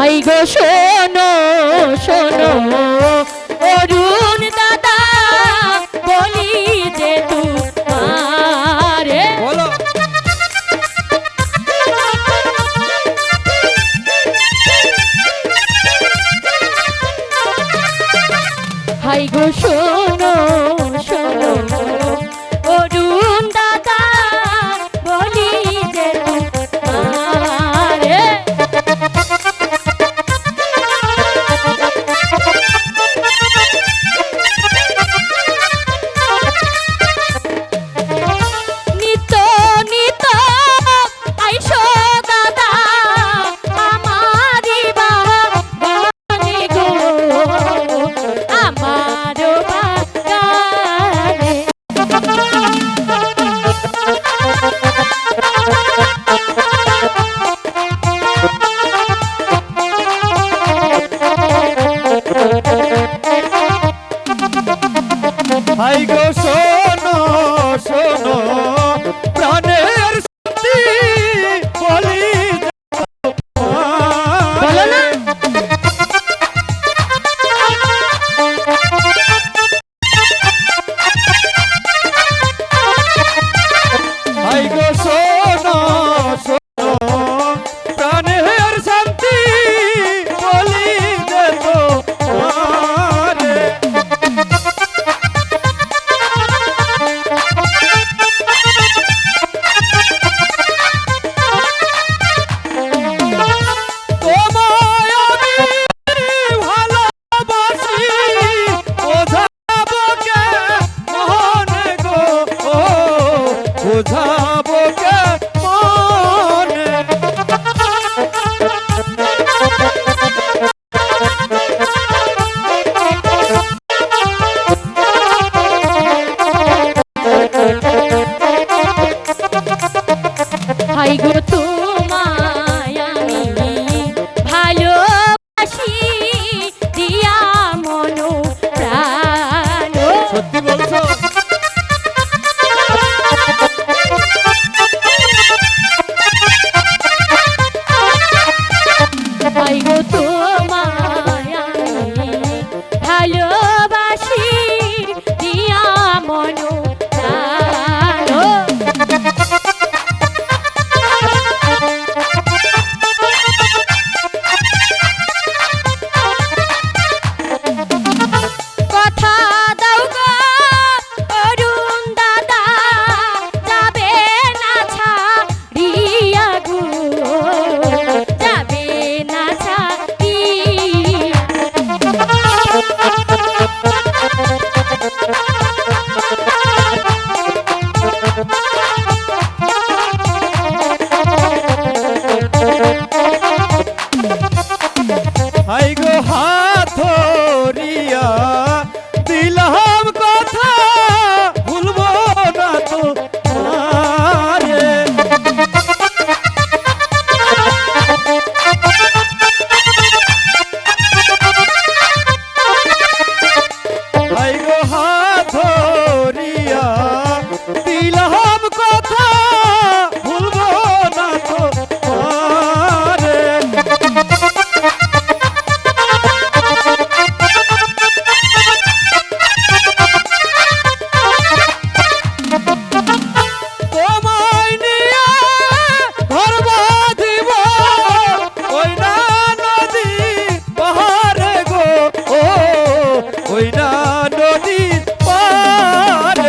I go শোনো শোনো। অরুণ দাদা বলি যে তুমারে। বলো। হাই গো শোনো gozo Hi. good